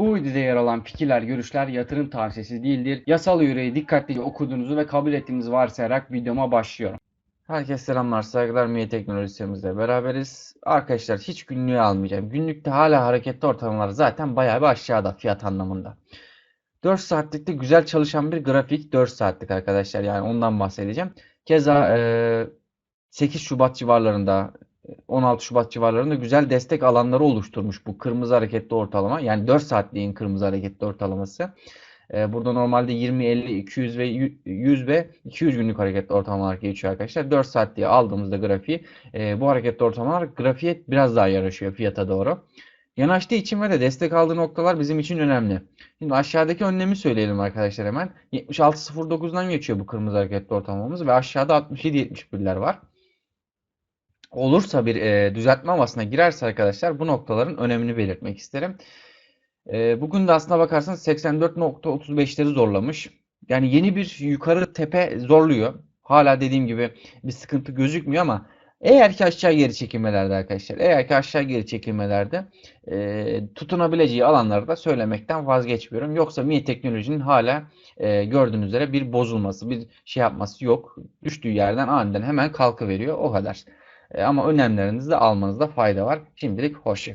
Bu videoda yer alan fikirler, görüşler yatırım tavsiyesi değildir. Yasal yüreği dikkatlice okuduğunuzu ve kabul ettiğinizi varsayarak videoma başlıyorum. Herkese selamlar, saygılar. Miye Teknolojisi'mizle beraberiz. Arkadaşlar hiç günlüğü almayacağım. Günlükte hala hareketli ortalamalar zaten bayağı bir aşağıda fiyat anlamında. 4 saatlikte güzel çalışan bir grafik 4 saatlik arkadaşlar yani ondan bahsedeceğim. Keza eee, 8 Şubat civarlarında 16 Şubat civarlarında güzel destek alanları oluşturmuş bu kırmızı hareketli ortalama. Yani 4 saatliğin kırmızı hareketli ortalaması. Ee, burada normalde 20, 50, 200 ve 100 ve 200 günlük hareketli ortalamalar geçiyor arkadaşlar. 4 saatliği aldığımızda grafiği e, bu hareketli ortalamalar grafiğe biraz daha yaraşıyor fiyata doğru. Yanaştığı için ve de destek aldığı noktalar bizim için önemli. Şimdi aşağıdaki önlemi söyleyelim arkadaşlar hemen. 76.09'dan geçiyor bu kırmızı hareketli ortalamamız ve aşağıda 67.71'ler var olursa bir e, düzeltme havasına girerse arkadaşlar bu noktaların önemini belirtmek isterim. E, bugün de aslına bakarsanız 84.35'leri zorlamış. Yani yeni bir yukarı tepe zorluyor. Hala dediğim gibi bir sıkıntı gözükmüyor ama eğer ki aşağı geri çekilmelerde arkadaşlar, eğer ki aşağı geri çekilmelerde e, tutunabileceği alanları da söylemekten vazgeçmiyorum. Yoksa Mi Teknoloji'nin hala e, gördüğünüz üzere bir bozulması, bir şey yapması yok. Düştüğü yerden aniden hemen kalkıveriyor. O kadar. E, ama önlemlerinizi de almanızda fayda var. Şimdilik hoşça